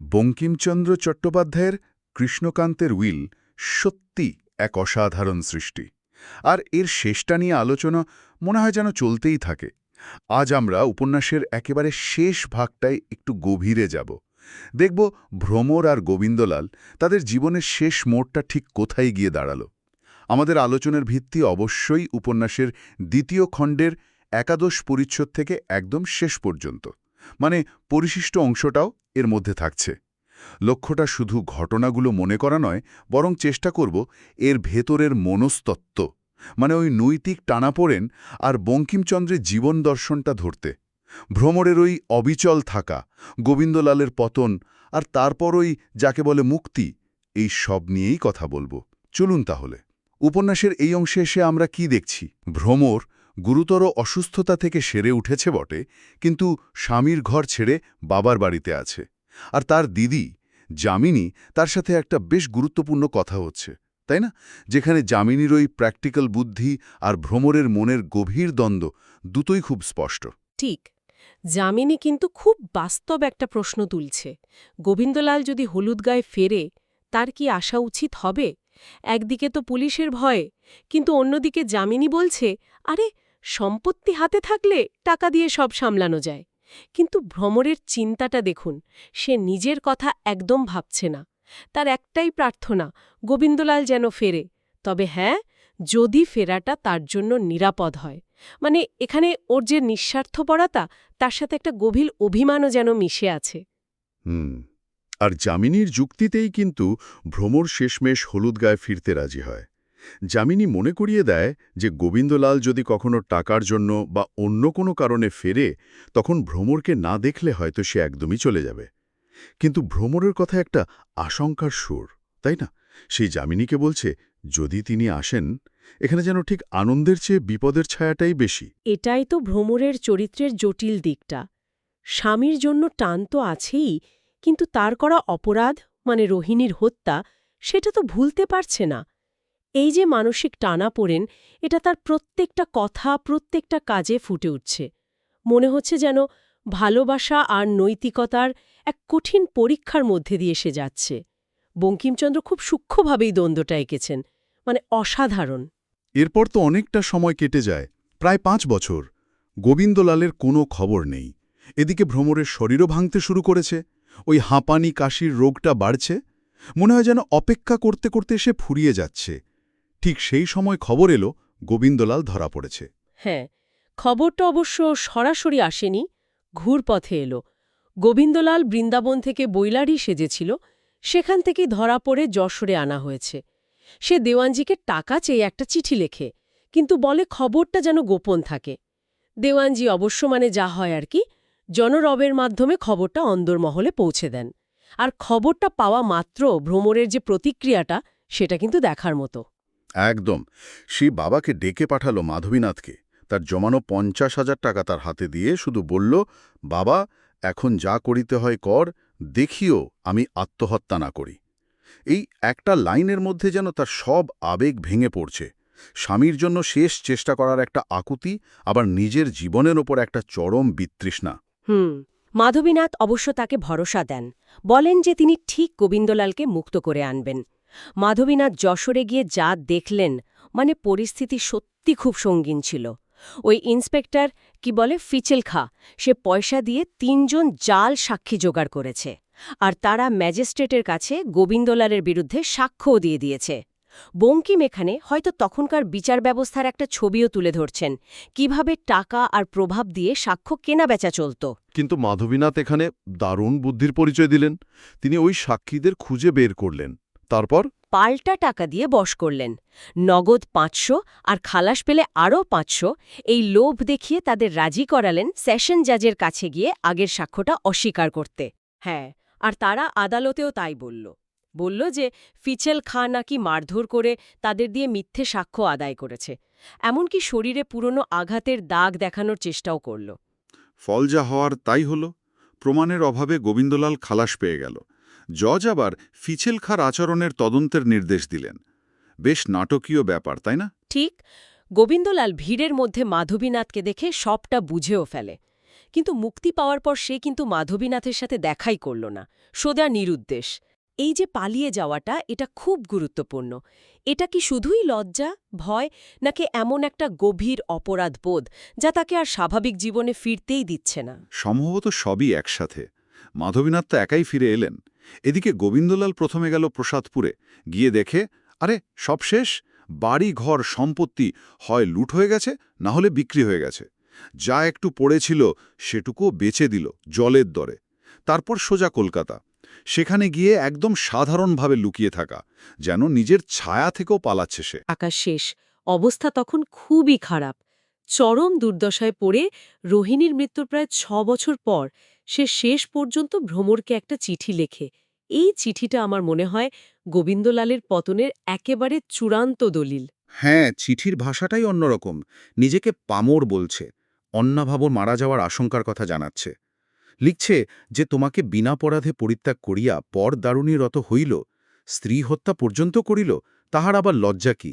বঙ্কিমচন্দ্র চট্টোপাধ্যায়ের কৃষ্ণকান্তের উইল সত্যি এক অসাধারণ সৃষ্টি। আর এর শেষটা নিয়ে আলোচনা মনে হয় যেন চলতেই থাকে। আজ আমরা উপন্যাসের একেবারে শেষ ভাগটায় একটু গভীরে যাব। দেখব ভ্রমর আর গোবিন্দলাল তাদের জীবনের শেষ মোড়টা ঠিক কোথায় গিয়ে দাঁড়াল। আমাদের আলোচনার ভিত্তি অবশ্যই উপন্যাসের দ্বিতীয় খণ্ডের একাদশ পরিচ্ছদ থেকে একদম শেষ পর্যন্ত। মানে পরিশিষ্ট অংশটাও এর মধ্যে থাকছে। লক্ষ্যটা শুধু ঘটনাগুলো মনে করা নয়, বরং চেষ্টা করব এর ভেতরের মনস্তত্ত্ব মানে ওই নৈতিক টানাপোড়েন আর বঙ্কিমচন্দ্রের জীবন দর্শনটা ধরতে। ভ্রমরের ওই অবিচল থাকা, গোবিন্দলালের পতন আর তারপর ওই যাকে বলে মুক্তি, এই সব নিয়েই কথা বলব। চলুন তাহলে। উপন্যাসের এই অংশে এসে আমরা কি দেখছি? ভ্রমর গুরুতর অসুস্থতা থেকে সেরে উঠেছে বটে, কিন্তু স্বামীর ঘর ছেড়ে বাবার বাড়িতে আছে। আর তার দিদি, যামিনী, তার সাথে একটা বেশ গুরুত্বপূর্ণ কথা হচ্ছে, তাই না? যেখানে যামিনীর ওই প্র্যাকটিক্যাল বুদ্ধি আর ভ্রমরের মনের গভীর দ্বন্দ্ব দুটোই খুব স্পষ্ট। ঠিক। যামিনী কিন্তু খুব বাস্তব একটা প্রশ্ন তুলছে। গোবিন্দলাল যদি হলুদ গায়ে ফেরে, তার কি আসা উচিত হবে? একদিকে তো পুলিশের ভয়ে, কিন্তু অন্যদিকে যামিনী বলছে, আরে সম্পত্তি হাতে থাকলে টাকা দিয়ে সব সামলানো যায়। কিন্তু ভ্রমরের চিন্তাটা দেখুন, সে নিজের কথা একদম ভাবছে না। তার একটাই প্রার্থনা, গোবিন্দলাল যেন ফেরে। তবে হ্যাঁ যদি ফেরাটা তার জন্য নিরাপদ হয়। মানে এখানে ওর যে নিঃস্বার্থপরতা, তার সাথে একটা গভীর অভিমানও যেন মিশে আছে। হুম, আর যামিনীর যুক্তিতেই কিন্তু ভ্রমর শেষমেশ হলুদ গায়ে ফিরতে রাজি হয়। যামিনী মনে করিয়ে দেয় যে গোবিন্দলাল যদি কখনো টাকার জন্য বা অন্য কোনো কারণে ফেরে, তখন ভ্রমরকে না দেখলে হয়তো সে একদমই চলে যাবে। কিন্তু ভ্রমরের কথা একটা আশঙ্কার সুর, তাই না? সেই যামিনীকে বলছে, যদি তিনি আসেন, এখানে যেন ঠিক আনন্দের চেয়ে বিপদের ছায়াটাই বেশি। এটাই তো ভ্রমরের চরিত্রের জটিল দিকটা। স্বামীর জন্য টান তো আছেই, কিন্তু তার করা অপরাধ মানে রোহিণীর হত্যা, সেটা তো ভুলতে পারছে না। এই যে মানসিক টানা পড়েন, এটা তার প্রত্যেকটা কথা, প্রত্যেকটা কাজে ফুটে উঠছে। মনে হচ্ছে যেন ভালোবাসা আর নৈতিকতার এক কঠিন পরীক্ষার মধ্যে দিয়ে সে যাচ্ছে। বঙ্কিমচন্দ্র খুব সূক্ষ্মভাবেই দ্বন্দ্বটা এঁকেছেন মানে অসাধারণ। এরপর তো অনেকটা সময় কেটে যায়, প্রায় পাঁচ বছর। গোবিন্দলালের কোনো খবর নেই। এদিকে ভ্রমরের শরীরও ভাঙতে শুরু করেছে। ওই হাঁপানি কাশির রোগটা বাড়ছে। মনে হয় যেন অপেক্ষা করতে করতে সে ফুরিয়ে যাচ্ছে। ঠিক সেই সময় খবর এলো, গোবিন্দলাল ধরা পড়েছে। হ্যাঁ খবরটা অবশ্য সরাসরি আসেনি, ঘুরপথে এলো। গোবিন্দলাল বৃন্দাবন থেকে বৈলারি সেজেছিল, সেখান থেকে ধরা পড়ে যশোরে আনা হয়েছে। সে দেওয়ানজিকে টাকা চেয়ে একটা চিঠি লেখে, কিন্তু বলে খবরটা যেন গোপন থাকে। দেওয়ানজি অবশ্য মানে যা হয় আর কি, জনরবের মাধ্যমে খবরটা অন্দরমহলে পৌঁছে দেন। আর খবরটা পাওয়া মাত্র ভ্রমরের যে প্রতিক্রিয়াটা, সেটা কিন্তু দেখার মতো। একদম। সে বাবাকে ডেকে পাঠালো মাধবীনাথকে। তার জমানো পঞ্চাশ হাজার টাকা তার হাতে দিয়ে শুধু বলল, বাবা, এখন যা করিতে হয় কর, দেখিও আমি আত্মহত্যা না করি। এই একটা লাইনের মধ্যে যেন তার সব আবেগ ভেঙে পড়ছে। স্বামীর জন্য শেষ চেষ্টা করার একটা আকুতি, আবার নিজের জীবনের ওপর একটা চরম বিতৃষ্ণা। হুম, মাধবীনাথ অবশ্য তাকে ভরসা দেন। বলেন যে তিনি ঠিক গোবিন্দলালকে মুক্ত করে আনবেন। মাধবীনাথ যশোরে গিয়ে যা দেখলেন মানে পরিস্থিতি সত্যি খুব সঙ্গীন ছিল। ওই ইন্সপেক্টর, কি বলে ফিচেল খা সে পয়সা দিয়ে তিনজন জাল সাক্ষী জোগাড় করেছে। আর তারা ম্যাজিস্ট্রেটের কাছে গোবিন্দলালের বিরুদ্ধে সাক্ষ্যও দিয়ে দিয়েছে। বঙ্কিম এখানে হয়তো তখনকার বিচার ব্যবস্থার একটা ছবিও তুলে ধরছেন, কীভাবে টাকা আর প্রভাব দিয়ে সাক্ষ্য কেনাবেচা চলত। কিন্তু মাধবীনাথ এখানে দারুণ বুদ্ধির পরিচয় দিলেন। তিনি ওই সাক্ষীদের খুঁজে বের করলেন। তারপর? পাল্টা টাকা দিয়ে বশ করলেন। নগদ পাঁচশো আর খালাস পেলে আরও পাঁচশো। এই লোভ দেখিয়ে তাদের রাজি করালেন সেশন জাজের কাছে গিয়ে আগের সাক্ষ্যটা অস্বীকার করতে। হ্যাঁ আর তারা আদালতেও তাই বলল। বলল যে ফিচেল খাঁ নাকি মারধর করে তাদের দিয়ে মিথ্যে সাক্ষ্য আদায় করেছে। এমনকি শরীরে পুরনো আঘাতের দাগ দেখানোর চেষ্টাও করল। ফল যা হওয়ার তাই হল। প্রমাণের অভাবে গোবিন্দলাল খালাস পেয়ে গেল। জজ আবার ফিছেল খার আচরণের তদন্তের নির্দেশ দিলেন। বেশ নাটকীয় ব্যাপার তাই না? ঠিক। গোবিন্দলাল ভিড়ের মধ্যে মাধবীনাথকে দেখে সবটা বুঝেও ফেলে। কিন্তু মুক্তি পাওয়ার পর সে কিন্তু মাধবীনাথের সাথে দেখাই করল না। সোজা নিরুদ্দেশ। এই যে পালিয়ে যাওয়াটা এটা খুব গুরুত্বপূর্ণ। এটা কি শুধুই লজ্জা ভয় নাকি এমন একটা গভীর অপরাধবোধ যা তাকে আর স্বাভাবিক জীবনে ফিরতেই দিচ্ছে না? সম্ভবত সবই একসাথে। মাধবীনাথ তো একাই ফিরে এলেন। এদিকে গোবিন্দলাল প্রথমে গেল প্রসাদপুরে, গিয়ে দেখে, আরে, সব শেষ? বাড়ি ঘর সম্পত্তি হয় লুট হয়ে গেছে, না হলে বিক্রি হয়ে গেছে। যা একটু পড়েছিল সেটুকু বেচে দিল জলের দরে। তারপর সোজা কলকাতা। সেখানে গিয়ে একদম সাধারণভাবে লুকিয়ে থাকা, যেন নিজের ছায়া থেকেও পালাচ্ছে সে। আকাশ শেষ। অবস্থা তখন খুবই খারাপ। চরম দুর্দশায় পড়ে রোহিণীর মৃত্যুর প্রায় ছ বছর পর সে শেষ পর্যন্ত ভ্রমরকে একটা চিঠি লেখে। এই চিঠিটা আমার মনে হয় গোবিন্দলালের পতনের একেবারে চূড়ান্ত দলিল। হ্যাঁ চিঠির ভাষাটাই অন্যরকম। নিজেকে পামর বলছে। অন্নাভাবর মারা যাওয়ার আশঙ্কার কথা জানাচ্ছে। লিখছে যে, তোমাকে বিনা পরাধে পরিত্যাগ করিয়া পর দারুণীরত হইল, স্ত্রী হত্যা পর্যন্ত করিল, তাহার আবার লজ্জা কি?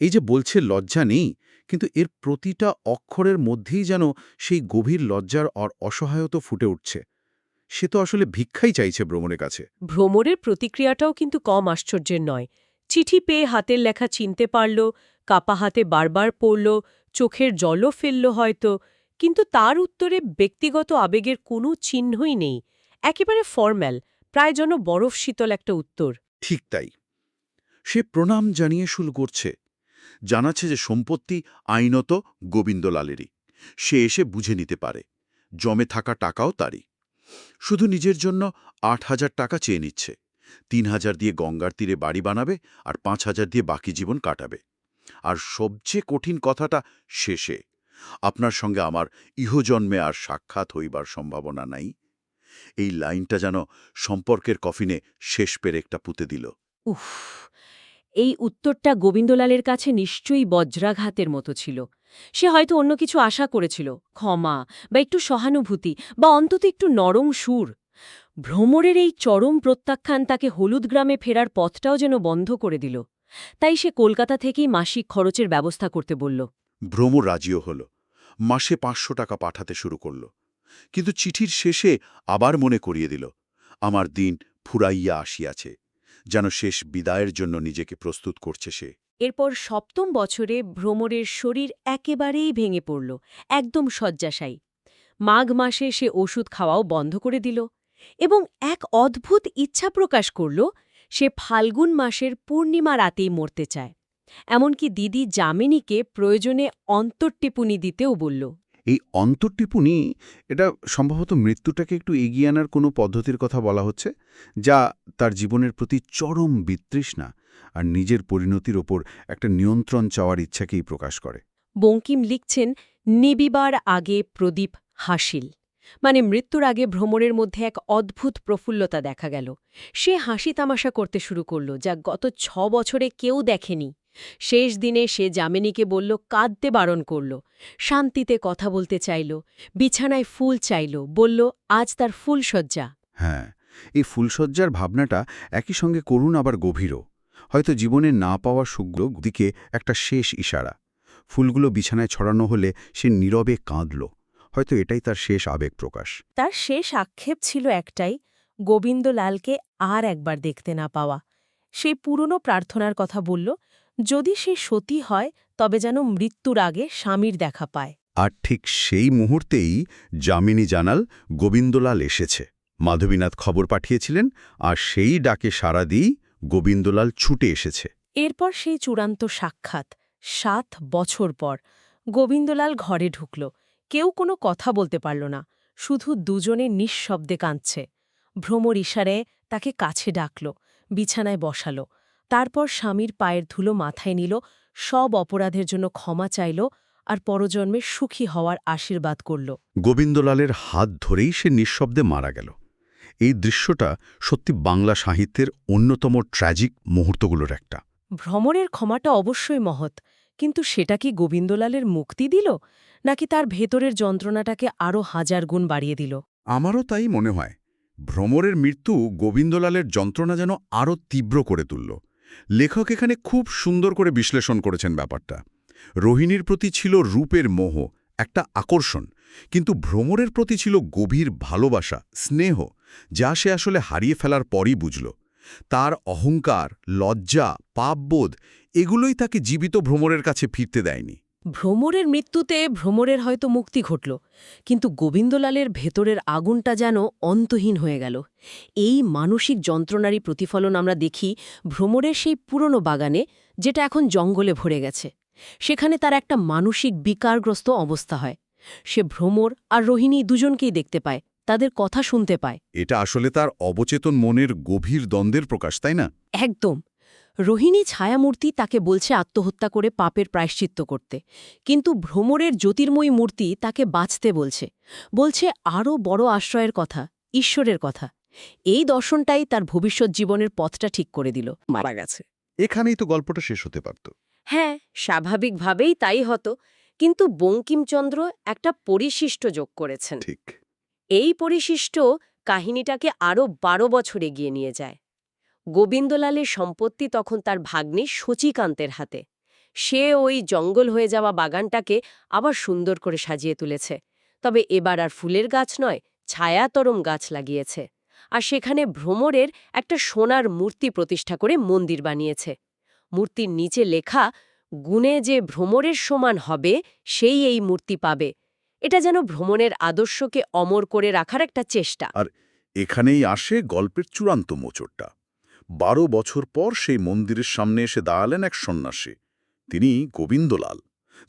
এই যে বলছে, লজ্জা নেই কিন্তু এর প্রতিটা অক্ষরের মধ্যেই যেন সেই গভীর লজ্জার আর অসহায়তা ফুটে উঠছে। সে তো আসলে ভিক্ষাই চাইছে ভ্রমণের কাছে। ভ্রমণের প্রতিক্রিয়াটাও কিন্তু কম আশ্চর্যের নয়। চিঠি পেয়ে হাতের লেখা চিনতে পারল কাপা হাতে বারবার পড়ল চোখের জলও ফেলল হয়তো কিন্তু তার উত্তরে ব্যক্তিগত আবেগের কোনো চিহ্নই নেই। একেবারে ফর্ম্যাল প্রায় যেন বরফ শীতল একটা উত্তর। ঠিক তাই। সে প্রণাম জানিয়ে শুরু করছে। জানাচ্ছে যে সম্পত্তি আইনত গোবিন্দলালেরই। সে এসে বুঝে নিতে পারে। জমে থাকা টাকাও তারই। শুধু নিজের জন্য আট হাজার টাকা চেয়ে নিচ্ছে। তিন হাজার দিয়ে গঙ্গার তীরে বাড়ি বানাবে আর পাঁচ হাজার দিয়ে বাকি জীবন কাটাবে। আর সবচেয়ে কঠিন কথাটা শেষে, আপনার সঙ্গে আমার ইহজন্মে আর সাক্ষাৎ হইবার সম্ভাবনা নাই। এই লাইনটা যেন সম্পর্কের কফিনে শেষ পেরেকটা পুঁতে দিল। উফ এই উত্তরটা গোবিন্দলালের কাছে নিশ্চয়ই বজ্রাঘাতের মতো ছিল। সে হয়তো অন্য কিছু আশা করেছিল, ক্ষমা বা একটু সহানুভূতি বা অন্তত একটু নরম সুর। ভ্রমরের এই চরম প্রত্যাখ্যান তাকে হলুদ গ্রামে ফেরার পথটাও যেন বন্ধ করে দিল। তাই সে কলকাতা থেকেই মাসিক খরচের ব্যবস্থা করতে বলল। ভ্রমর রাজিও হল। মাসে পাঁচশো টাকা পাঠাতে শুরু করল। কিন্তু চিঠির শেষে আবার মনে করিয়ে দিল, আমার দিন ফুরাইয়া আসিয়াছে। যেন শেষ বিদায়ের জন্য নিজেকে প্রস্তুত করছে সে। এরপর সপ্তম বছরে ভ্রমরের শরীর একেবারেই ভেঙে পড়ল, একদম শয্যাশায়ী। মাঘ মাসে সে ওষুধ খাওয়াও বন্ধ করে দিল এবং এক অদ্ভুত ইচ্ছা প্রকাশ করল সে ফাল্গুন মাসের পূর্ণিমা রাতেই মরতে চায়। এমনকি দিদি যামিনীকে প্রয়োজনে অন্তর্টিপুনি দিতেও বলল এই অন্তর্টিপুনি এটা সম্ভবত মৃত্যুটাকে একটু এগিয়ে আনার কোনো পদ্ধতির কথা বলা হচ্ছে, যা তার জীবনের প্রতি চরম বিতৃষ্ণা আর নিজের পরিণতির ওপর একটা নিয়ন্ত্রণ চাওয়ার ইচ্ছাকেই প্রকাশ করে। বঙ্কিম লিখছেন, নিবিবার আগে প্রদীপ হাসিল। মানে মৃত্যুর আগে ভ্রমণের মধ্যে এক অদ্ভুত প্রফুল্লতা দেখা গেল। সে হাসি তামাশা করতে শুরু করল, যা গত ছ বছরে কেউ দেখেনি। শেষ দিনে সে যামিনীকে বলল কাঁদতে বারণ করল শান্তিতে কথা বলতে চাইল বিছানায় ফুল চাইল বলল আজ তার ফুলশয্যা। হ্যাঁ এই ফুলসজ্জার ভাবনাটা একই সঙ্গে করুণ আবার গভীরও। হয়তো জীবনে না পাওয়া সুখগুলো দিকে একটা শেষ ইশারা। ফুলগুলো বিছানায় ছড়ানো হলে সে নীরবে কাঁদল। হয়তো এটাই তার শেষ আবেগ প্রকাশ। তার শেষ আক্ষেপ ছিল একটাই গোবিন্দলালকে আর একবার দেখতে না পাওয়া। সেই পুরনো প্রার্থনার কথা বলল যদি সে সতী হয় তবে যেন মৃত্যুর আগে স্বামীর দেখা পায়। আর ঠিক সেই মুহূর্তেই যামিনী জানাল গোবিন্দলাল এসেছে। মাধবীনাথ খবর পাঠিয়েছিলেন আর সেই ডাকে সাড়া দিয়েই গোবিন্দলাল ছুটে এসেছে। এরপর সেই চূড়ান্ত সাক্ষাৎ সাত বছর পর গোবিন্দলাল ঘরে ঢুকল। কেউ কোনো কথা বলতে পারল না শুধু দুজনে নিঃশব্দে কাঁদছে। ভ্রমর ইশারে তাকে কাছে ডাকল বিছানায় বসাল তারপর স্বামীর পায়ের ধুলো মাথায় নিল সব অপরাধের জন্য ক্ষমা চাইল আর পরজন্মে সুখী হওয়ার আশীর্বাদ করল। গোবিন্দলালের হাত ধরেই সে নিঃশব্দে মারা গেল। এই দৃশ্যটা সত্যি বাংলা সাহিত্যের অন্যতম ট্র্যাজিক মুহূর্তগুলোর একটা। ভ্রমরের ক্ষমাটা অবশ্যই মহৎ কিন্তু সেটা কি গোবিন্দলালের মুক্তি দিল নাকি তার ভেতরের যন্ত্রণাটাকে আরও হাজার গুণ বাড়িয়ে দিল? আমারও তাই মনে হয়। ভ্রমরের মৃত্যু গোবিন্দলালের যন্ত্রণা যেন আরও তীব্র করে তুলল। লেখক এখানে খুব সুন্দর করে বিশ্লেষণ করেছেন ব্যাপারটা। রোহিণীর প্রতি ছিল রূপের মোহ, একটা আকর্ষণ, কিন্তু ভ্রমরের প্রতি ছিল গভীর ভালোবাসা, স্নেহ, যা সে আসলে হারিয়ে ফেলার পরই বুঝল। তার অহংকার, লজ্জা, পাপবোধ, এগুলোই তাকে জীবিত ভ্রমরের কাছে ফিরতে দেয়নি। ভ্রমরের মৃত্যুতে ভ্রমরের হয়তো মুক্তি ঘটল কিন্তু গোবিন্দলালের ভেতরের আগুনটা যেন অন্তহীন হয়ে গেল। এই মানসিক যন্ত্রণারই প্রতিফলন আমরা দেখি ভ্রমরের সেই পুরনো বাগানে যেটা এখন জঙ্গলে ভরে গেছে। সেখানে তার একটা মানসিক বিকারগ্রস্ত অবস্থা হয়। সে ভ্রমর আর রোহিণী দুজনকেই দেখতে পায় তাদের কথা শুনতে পায়। এটা আসলে তার অবচেতন মনের গভীর দ্বন্দ্বের প্রকাশ তাই না? একদম। রোহিণী ছায়ামূর্তি তাকে বলছে আত্মহত্যা করে পাপের প্রায়শ্চিত্ত করতে। কিন্তু ভ্রমরের জ্যোতির্ময়ী মূর্তি তাকে বাঁচতে বলছে। বলছে আরও বড় আশ্রয়ের কথা ঈশ্বরের কথা। এই দর্শনটাই তার ভবিষ্যৎ জীবনের পথটা ঠিক করে দিল। মারা গেছে। এখানেই তো গল্পটা শেষ হতে পারত। হ্যাঁ স্বাভাবিকভাবেই তাই হতো। কিন্তু বঙ্কিমচন্দ্র একটা পরিশিষ্ট যোগ করেছেন। ঠিক। এই পরিশিষ্ট কাহিনীটাকে আরও বারো বছর এগিয়ে নিয়ে যায়। গোবিন্দলালের সম্পত্তি তখন তার ভাগ্নে শচীকান্তের হাতে। সে ওই জঙ্গল হয়ে যাওয়া বাগানটাকে আবার সুন্দর করে সাজিয়ে তুলেছে। তবে এবার আর ফুলের গাছ নয়, ছায়াতরম গাছ লাগিয়েছে। আর সেখানে ভ্রমরের একটা সোনার মূর্তি প্রতিষ্ঠা করে মন্দির বানিয়েছে। মূর্তির নিচে লেখা, গুণে যে ভ্রমরের সমান হবে, সেই এই মূর্তি পাবে। এটা যেন ভ্রমণের আদর্শকে অমর করে রাখার একটা চেষ্টা। আর এখানেই আসে গল্পের চূড়ান্ত মোচড়টা। বারো বছর পর সেই মন্দিরের সামনে এসে দাঁড়ালেন এক সন্ন্যাসী। তিনি গোবিন্দলাল।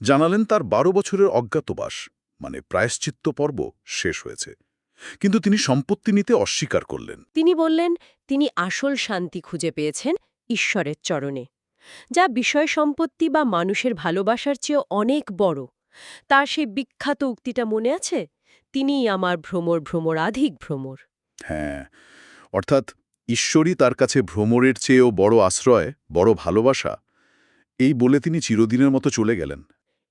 জানালেন তার বারো বছরের অজ্ঞাতবাস মানে প্রায়শ্চিত্ত পর্ব শেষ হয়েছে। কিন্তু তিনি সম্পত্তি নিতে অস্বীকার করলেন। তিনি বললেন তিনি আসল শান্তি খুঁজে পেয়েছেন ঈশ্বরের চরণে যা বিষয় সম্পত্তি বা মানুষের ভালোবাসার চেয়ে অনেক বড়। তার সেই বিখ্যাত উক্তিটা মনে আছে? তিনিই আমার ভ্রমর ভ্রমরাধিক ভ্রমর। হ্যাঁ অর্থাৎ ঈশ্বরই তার কাছে ভ্রমরের চেয়েও বড় আশ্রয় বড় ভালোবাসা। এই বলে তিনি চিরদিনের মতো চলে গেলেন।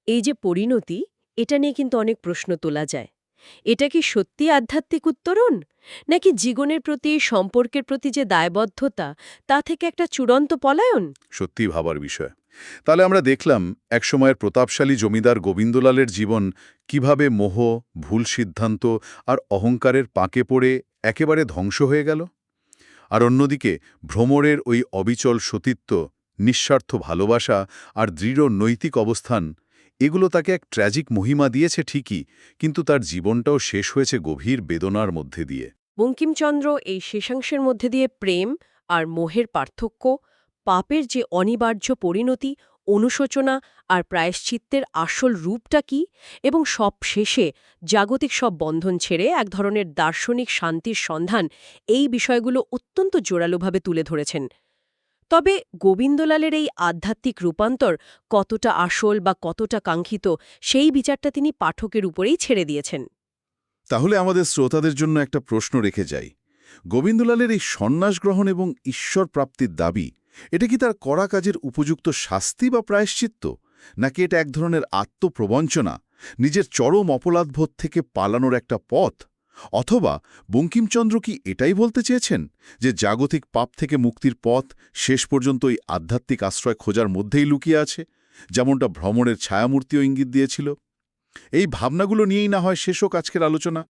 এই যে পরিণতি এটা নিয়ে কিন্তু অনেক প্রশ্ন তোলা যায়। এটা কি সত্যি আধ্যাত্মিক উত্তরণ? নাকি জীবনের প্রতি সম্পর্কের প্রতি যে দায়বদ্ধতা তা থেকে একটা চূড়ান্ত পলায়ন? সত্যি ভাবার বিষয়। তাহলে আমরা দেখলাম একসময়ের প্রতাপশালী জমিদার গোবিন্দলালের জীবন কীভাবে মোহ ভুল সিদ্ধান্ত আর অহংকারের পাকে পড়ে একেবারে ধ্বংস হয়ে গেল। আর অন্যদিকে, ভ্রমরের ওই অবিচল সতীত্ব, নিঃস্বার্থ ভালোবাসা আর দৃঢ় নৈতিক অবস্থান, এগুলো তাকে এক ট্র্যাজিক মহিমা দিয়েছে ঠিকই, কিন্তু তার জীবনটাও শেষ হয়েছে গভীর বেদনার মধ্যে দিয়ে। বঙ্কিমচন্দ্র এই শেষাংশের মধ্যে দিয়ে প্রেম আর মোহের পার্থক্য, পাপের যে অনিবার্য পরিণতি অনুশোচনা আর প্রায়শ্চিত্তের আসল রূপটা কি এবং সব শেষে জাগতিক সব বন্ধন ছেড়ে এক ধরনের দার্শনিক শান্তির সন্ধান এই বিষয়গুলো অত্যন্ত জোরালোভাবে তুলে ধরেছেন। তবে গোবিন্দলালের এই আধ্যাত্মিক রূপান্তর কতটা আসল বা কতটা কাঙ্ক্ষিত সেই বিচারটা তিনি পাঠকের উপরেই ছেড়ে দিয়েছেন। তাহলে আমাদের শ্রোতাদের জন্য একটা প্রশ্ন রেখে যাই। গোবিন্দলালের এই সন্ন্যাস গ্রহণ এবং ঈশ্বর প্রাপ্তির দাবি এটা কি তার করা কাজের উপযুক্ত শাস্তি বা প্রায়শ্চিত্ত? নাকি এটা এক ধরনের আত্মপ্রবঞ্চনা, নিজের চরম অপরাধবোধ থেকে পালানোর একটা পথ? অথবা বঙ্কিমচন্দ্র কি এটাই বলতে চেয়েছেন, যে জাগতিক পাপ থেকে মুক্তির পথ শেষ পর্যন্ত এই আধ্যাত্মিক আশ্রয় খোঁজার মধ্যেই লুকিয়ে আছে, যেমনটা ভ্রমণের ছায়ামূর্তিও ইঙ্গিত দিয়েছিল? এই ভাবনাগুলো নিয়েই না হয় শেষ হোক আজকের আলোচনা।